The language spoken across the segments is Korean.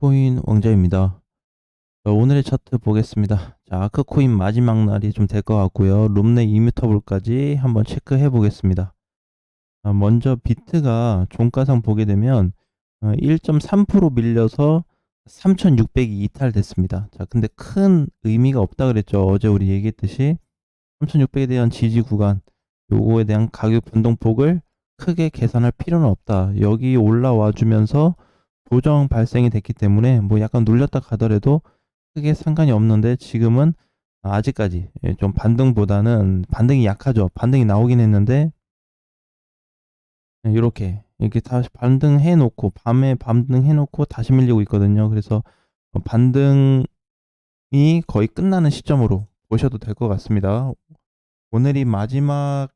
비트코인 왕자입니다. 자, 오늘의 차트 보겠습니다. 자, 아크코인 마지막 날이 좀 될 것 같고요. 룸내 이뮤터블까지 한번 체크해 보겠습니다. 아, 먼저 비트가 종가상 보게 되면 어, 1.3% 밀려서 3600이 이탈됐습니다. 자, 근데 큰 의미가 없다 그랬죠. 어제 우리 얘기했듯이 3600에 대한 지지 구간, 요거에 대한 가격 변동폭을 크게 계산할 필요는 없다. 여기 올라와 주면서 조정 발생이 됐기 때문에 뭐 약간 눌렸다 가더라도 크게 상관이 없는데 지금은 아직까지 예, 좀 반등보다는 반등이 약하죠. 반등이 나오긴 했는데 이렇게 이렇게 다시 반등해 놓고 밤에 반등해 놓고 다시 밀리고 있거든요. 그래서 반등이 거의 끝나는 시점으로 보셔도 될 것 같습니다. 오늘이 마지막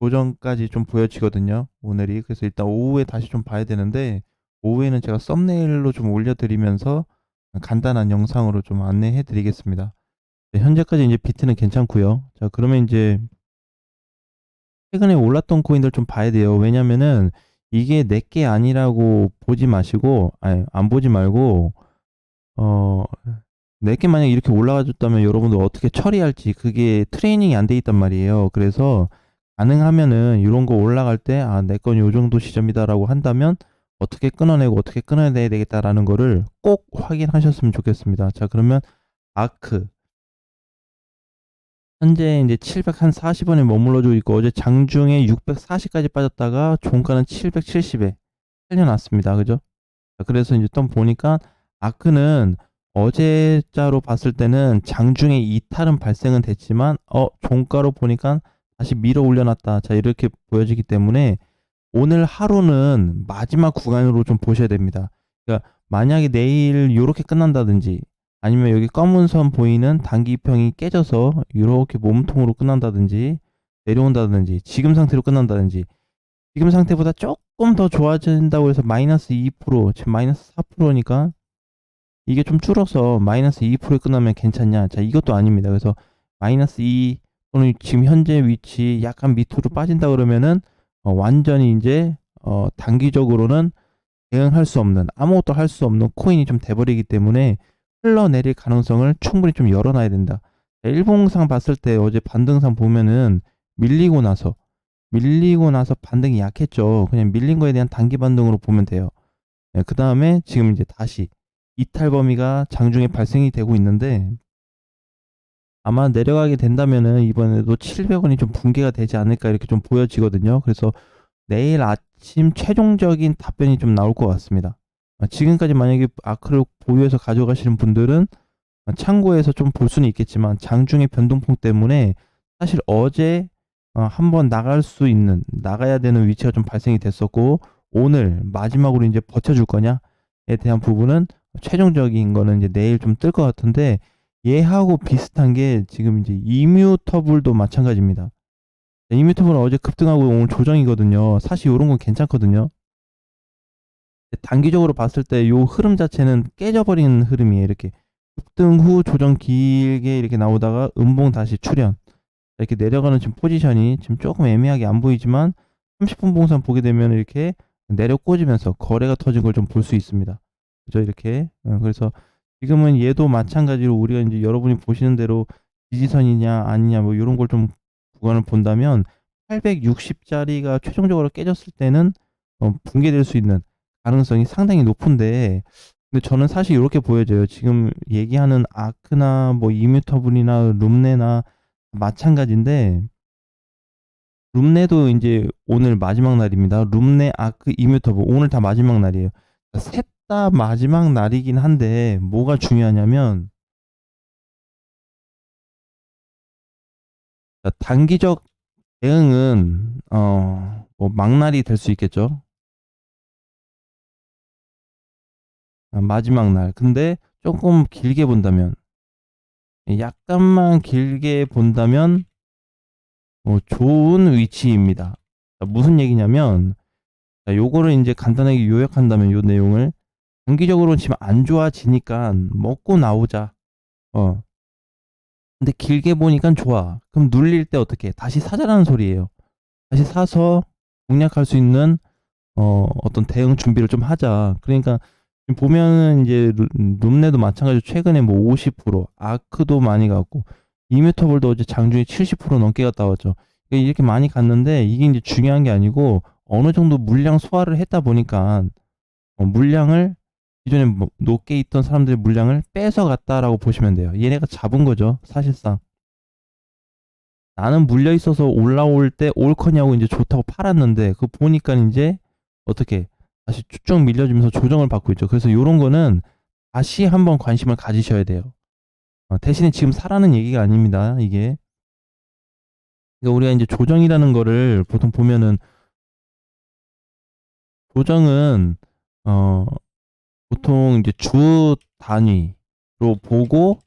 조정까지 좀 보여지거든요. 오늘이 그래서 일단 오후에 다시 좀 봐야 되는데 오후에는 제가 썸네일로 좀 올려드리면서 간단한 영상으로 좀 안내해 드리겠습니다. 네, 현재까지 이제 비트는 괜찮고요. 자, 그러면 이제 최근에 올랐던 코인들 좀 봐야 돼요. 왜냐면은 이게 내게 아니라고 보지 마시고, 아니, 안 보지 말고, 어, 내게 만약 이렇게 올라가 줬다면 여러분들 어떻게 처리할지 그게 트레이닝이 안 돼 있단 말이에요. 그래서 가능하면은 이런 거 올라갈 때, 아, 내 건 요 정도 시점이다라고 한다면 어떻게 끊어내고 어떻게 끊어내야 되겠다라는 거를 꼭 확인하셨으면 좋겠습니다. 자, 그러면 아크. 현재 이제 740원에 머물러주고 있고 어제 장중에 640까지 빠졌다가 종가는 770에 살려놨습니다. 그죠? 자, 그래서 이제 또 보니까 아크는 어제자로 봤을 때는 장중에 이탈은 발생은 됐지만 어 종가로 보니까 다시 밀어 올려놨다. 자 이렇게 보여지기 때문에 오늘 하루는 마지막 구간으로 좀 보셔야 됩니다. 그러니까 만약에 내일 이렇게 끝난다든지 아니면 여기 검은 선 보이는 단기평이 깨져서 이렇게 몸통으로 끝난다든지 내려온다든지 지금 상태로 끝난다든지 지금 상태보다 조금 더 좋아진다고 해서 마이너스 2% 지금 마이너스 4%니까 이게 좀 줄어서 마이너스 2%에 끝나면 괜찮냐 자 이것도 아닙니다 그래서 마이너스 2 또는 지금 현재 위치 약간 밑으로 빠진다 그러면은 어, 완전히 이제 어, 단기적으로는 대응할 수 없는 아무것도 할 수 없는 코인이 좀 돼버리기 때문에 흘러내릴 가능성을 충분히 좀 열어놔야 된다. 일봉상 봤을 때 어제 반등상 보면은 밀리고 나서 밀리고 나서 반등이 약했죠. 그냥 밀린 거에 대한 단기 반등으로 보면 돼요. 네, 그 다음에 지금 이제 다시 이탈 범위가 장중에 발생이 되고 있는데 아마 내려가게 된다면은 이번에도 700원이 좀 붕괴가 되지 않을까 이렇게 좀 보여지거든요. 그래서 내일 아침 최종적인 답변이 좀 나올 것 같습니다. 아, 지금까지 만약에 아크를 보유해서 가져가시는 분들은 참고해서 좀 볼 수는 있겠지만 장중의 변동폭 때문에 사실 어제 어, 한번 나갈 수 있는 나가야 되는 위치가 좀 발생이 됐었고 오늘 마지막으로 이제 버텨줄 거냐에 대한 부분은 최종적인 거는 이제 내일 좀 뜰 것 같은데 얘하고 비슷한 게 지금 이제 이뮤터블도 마찬가지입니다. 이뮤터블은 어제 급등하고 오늘 조정이거든요. 사실 이런 건 괜찮거든요. 단기적으로 봤을 때요 흐름 자체는 깨져버린 흐름이에요. 이렇게 급등 후 조정 길게 이렇게 나오다가 음봉 다시 출현. 이렇게 내려가는 지금 포지션이 지금 조금 애매하게 안 보이지만 30분 봉산 보게 되면 이렇게 내려 꽂으면서 거래가 터진 걸 좀 볼 수 있습니다. 그죠? 이렇게. 어, 그래서 지금은 얘도 마찬가지로 우리가 이제 여러분이 보시는 대로 지지선이냐 아니냐 뭐 이런 걸 좀 구간을 본다면 860짜리가 최종적으로 깨졌을 때는 어, 붕괴될 수 있는 가능성이 상당히 높은데 근데 저는 사실 이렇게 보여져요. 지금 얘기하는 아크나 뭐 이뮤터블이나 룸네나 마찬가지인데 룸네도 이제 오늘 마지막 날입니다. 룸네 아크 이뮤터블 오늘 다 마지막 날이에요. 셋 다 마지막 날이긴 한데 뭐가 중요하냐면 단기적 대응은 어 뭐 막날이 될 수 있겠죠. 아, 마지막 날. 근데 조금 길게 본다면, 약간만 길게 본다면, 어, 좋은 위치입니다. 자, 무슨 얘기냐면, 자, 요거를 이제 간단하게 요약한다면 요 내용을 단기적으로 지금 안 좋아지니까 먹고 나오자. 어. 근데 길게 보니까 좋아. 그럼 눌릴 때 어떻게? 다시 사자라는 소리예요. 다시 사서 공략할 수 있는 어, 어떤 대응 준비를 좀 하자. 그러니까 지금 보면은 이제 루- 룸네도 마찬가지로 최근에 뭐 50%, 아크도 많이 갔고 이뮤터블도 어제 장중에 70% 넘게 갔다 왔죠. 그러니까 이렇게 많이 갔는데 이게 이제 중요한 게 아니고 어느 정도 물량 소화를 했다 보니까 어, 물량을 기존에 뭐 높게 있던 사람들의 물량을 뺏어갔다라고 보시면 돼요. 얘네가 잡은 거죠, 사실상. 나는 물려 있어서 올라올 때 올 거냐고 이제 좋다고 팔았는데 그 보니까 이제 어떻게 다시 쭉 밀려주면서 조정을 받고 있죠. 그래서 이런 거는 다시 한번 관심을 가지셔야 돼요. 어, 대신에 지금 사라는 얘기가 아닙니다. 이게 그러니까 우리가 이제 조정이라는 거를 보통 보면은 조정은 어 보통 이제 주 단위로 보고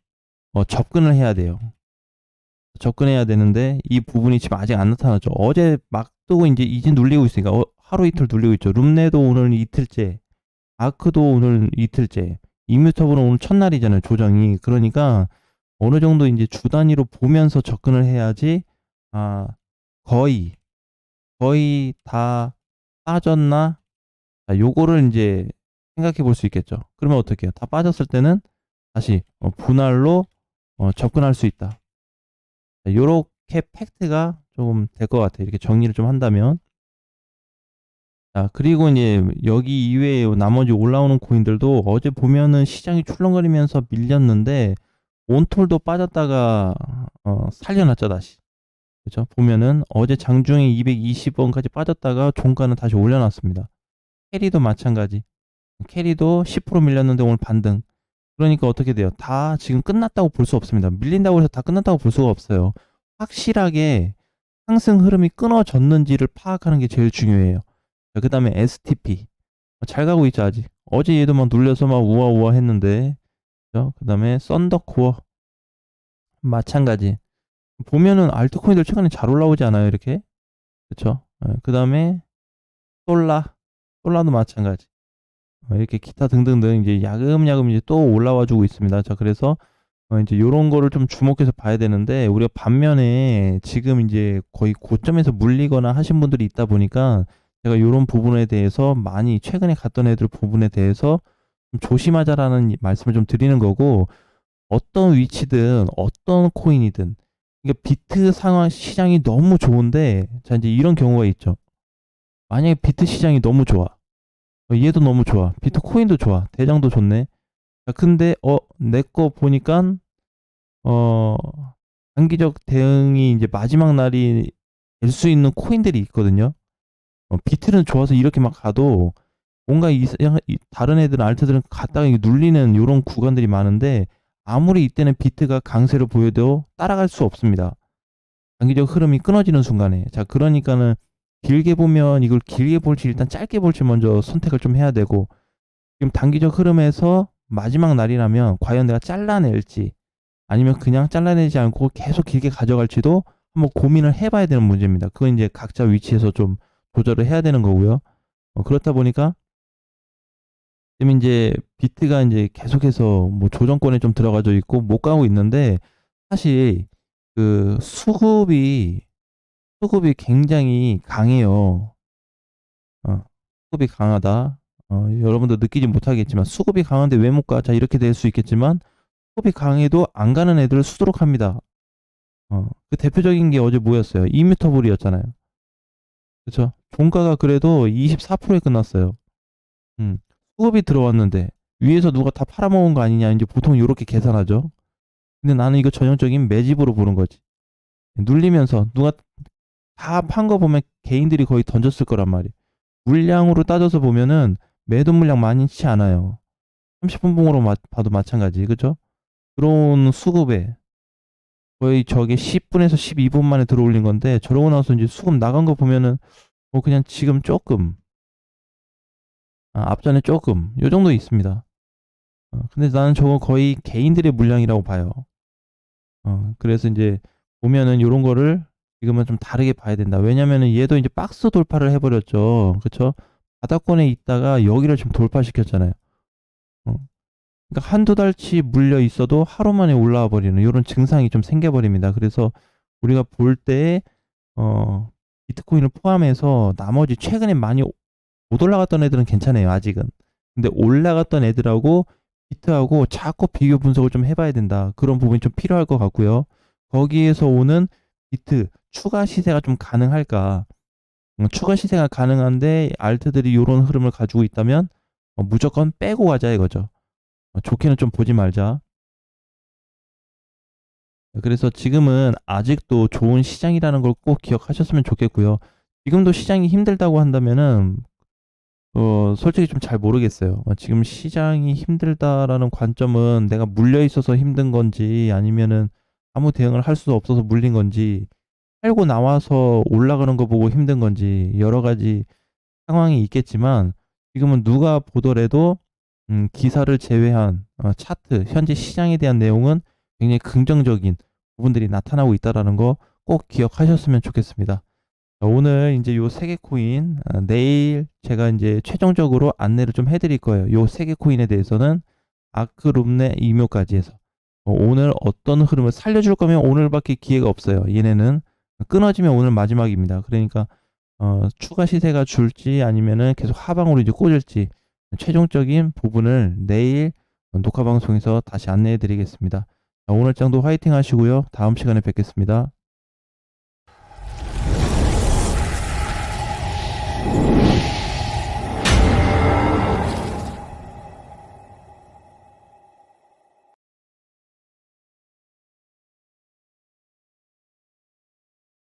어, 접근을 해야 돼요. 접근해야 되는데 이 부분이 지금 아직 안 나타났죠. 어제 막 뜨고 이제 이제 눌리고 있으니까 어, 하루 이틀 눌리고 있죠. 룸네도 오늘 이틀째, 아크도 오늘 이틀째, 이뮤터블은 오늘 첫날이잖아요. 조정이 그러니까 어느 정도 이제 주 단위로 보면서 접근을 해야지 아 거의 거의 다 빠졌나? 자, 요거를 이제 생각해 볼 수 있겠죠. 그러면 어떻게 해요? 다 빠졌을 때는 다시 어, 분할로 어, 접근할 수 있다. 자, 요렇게 팩트가 조금 될 것 같아요. 이렇게 정리를 좀 한다면. 자, 그리고 이제 여기 이외에 나머지 올라오는 코인들도 어제 보면은 시장이 출렁거리면서 밀렸는데 온톨도 빠졌다가 어, 살려놨죠 다시. 그죠? 보면은 어제 장중에 220원까지 빠졌다가 종가는 다시 올려놨습니다. 캐리도 마찬가지. 캐리도 10% 밀렸는데 오늘 반등. 그러니까 어떻게 돼요? 다 지금 끝났다고 볼 수 없습니다. 밀린다고 해서 다 끝났다고 볼 수가 없어요. 확실하게 상승 흐름이 끊어졌는지를 파악하는 게 제일 중요해요. 그 다음에 STP. 잘 가고 있죠, 아직. 어제 얘도 막 눌려서 막 우아우아 했는데. 그 다음에 썬더코어. 마찬가지. 보면은 알트코인들 최근에 잘 올라오지 않아요, 이렇게? 그쵸? 그 다음에 솔라. 솔라도 마찬가지. 어, 이렇게 기타 등등등 이제 야금야금 이제 또 올라와 주고 있습니다. 자, 그래서 어, 이제 요런 거를 좀 주목해서 봐야 되는데 우리가 반면에 지금 이제 거의 고점에서 물리거나 하신 분들이 있다 보니까 제가 요런 부분에 대해서 많이 최근에 갔던 애들 부분에 대해서 좀 조심하자라는 말씀을 좀 드리는 거고 어떤 위치든 어떤 코인이든 그러니까 비트 상황 시장이 너무 좋은데 자 이제 이런 경우가 있죠. 만약에 비트 시장이 너무 좋아. 어, 얘도 너무 좋아. 비트코인도 좋아. 대장도 좋네. 자, 근데 어 내 거 보니까 어 단기적 대응이 이제 마지막 날이 될 수 있는 코인들이 있거든요. 어, 비트는 좋아서 이렇게 막 가도 뭔가 이, 이- 다른 애들은 알트들은 갔다가 눌리는 이런 구간들이 많은데 아무리 이때는 비트가 강세를 보여도 따라갈 수 없습니다. 단기적 흐름이 끊어지는 순간에 자 그러니까는 길게 보면 이걸 길게 볼지 일단 짧게 볼지 먼저 선택을 좀 해야 되고 지금 단기적 흐름에서 마지막 날이라면 과연 내가 잘라낼지 아니면 그냥 잘라내지 않고 계속 길게 가져갈지도 한번 고민을 해봐야 되는 문제입니다. 그건 이제 각자 위치에서 좀 조절을 해야 되는 거고요. 어, 그렇다 보니까 지금 이제 비트가 이제 계속해서 뭐 조정권에 좀 들어가져 있고 못 가고 있는데 사실 그 수급이 수급이 굉장히 강해요. 어, 수급이 강하다. 어, 여러분도 느끼지 못하겠지만 수급이 강한데 왜 못 가? 자 이렇게 될 수 있겠지만 수급이 강해도 안 가는 애들을 수두룩 합니다. 어, 그 대표적인 게 어제 뭐였어요? 이뮤터블이었잖아요. 그렇죠? 종가가 그래도 24%에 끝났어요. 음, 수급이 들어왔는데 위에서 누가 다 팔아먹은 거 아니냐 이제 보통 이렇게 계산하죠. 근데 나는 이거 전형적인 매집으로 보는 거지. 눌리면서 누가 다 판 거 보면 개인들이 거의 던졌을 거란 말이에요. 물량으로 따져서 보면은 매도 물량 많지 않아요. 30분 봉으로 마, 봐도 마찬가지, 그죠? 들어온 수급에 거의 저게 10분에서 12분 만에 들어올린 건데 저러고 나서 이제 수급 나간 거 보면은 뭐 그냥 지금 조금 아, 앞전에 조금 요 정도 있습니다. 어, 근데 나는 저거 거의 개인들의 물량이라고 봐요. 어, 그래서 이제 보면은 요런 거를 지금은 좀 다르게 봐야 된다. 왜냐면은 얘도 이제 박스 돌파를 해버렸죠. 그쵸? 바닥권에 있다가 여기를 지금 돌파시켰잖아요. 어. 그러니까 한두 달치 물려 있어도 하루 만에 올라와 버리는 이런 증상이 좀 생겨버립니다. 그래서 우리가 볼 때, 어, 비트코인을 포함해서 나머지 최근에 많이 못 올라갔던 애들은 괜찮아요. 아직은. 근데 올라갔던 애들하고 비트하고 자꾸 비교 분석을 좀 해봐야 된다. 그런 부분이 좀 필요할 것 같고요. 거기에서 오는 비트 추가 시세가 좀 가능할까? 음, 추가 시세가 가능한데 알트들이 이런 흐름을 가지고 있다면 어, 무조건 빼고 가자 이거죠. 어, 좋게는 좀 보지 말자. 그래서 지금은 아직도 좋은 시장이라는 걸 꼭 기억하셨으면 좋겠고요. 지금도 시장이 힘들다고 한다면은 어, 솔직히 좀 잘 모르겠어요. 어, 지금 시장이 힘들다라는 관점은 내가 물려 있어서 힘든 건지 아니면은 아무 대응을 할 수 없어서 물린 건지 팔고 나와서 올라가는 거 보고 힘든 건지 여러 가지 상황이 있겠지만 지금은 누가 보더라도 음, 기사를 제외한 어, 차트 현재 시장에 대한 내용은 굉장히 긍정적인 부분들이 나타나고 있다라는 거 꼭 기억하셨으면 좋겠습니다. 자, 오늘 이제 요 세 개 코인 어, 내일 제가 이제 최종적으로 안내를 좀 해드릴 거예요. 요 세 개 코인에 대해서는 아크룸네 이묘까지 해서 어, 오늘 어떤 흐름을 살려줄 거면 오늘밖에 기회가 없어요. 얘네는 끊어지면 오늘 마지막입니다. 그러니까 어, 추가 시세가 줄지 아니면은 계속 하방으로 이제 꽂을지 최종적인 부분을 내일 녹화 방송에서 다시 안내해 드리겠습니다. 자, 오늘 장도 화이팅 하시고요. 다음 시간에 뵙겠습니다.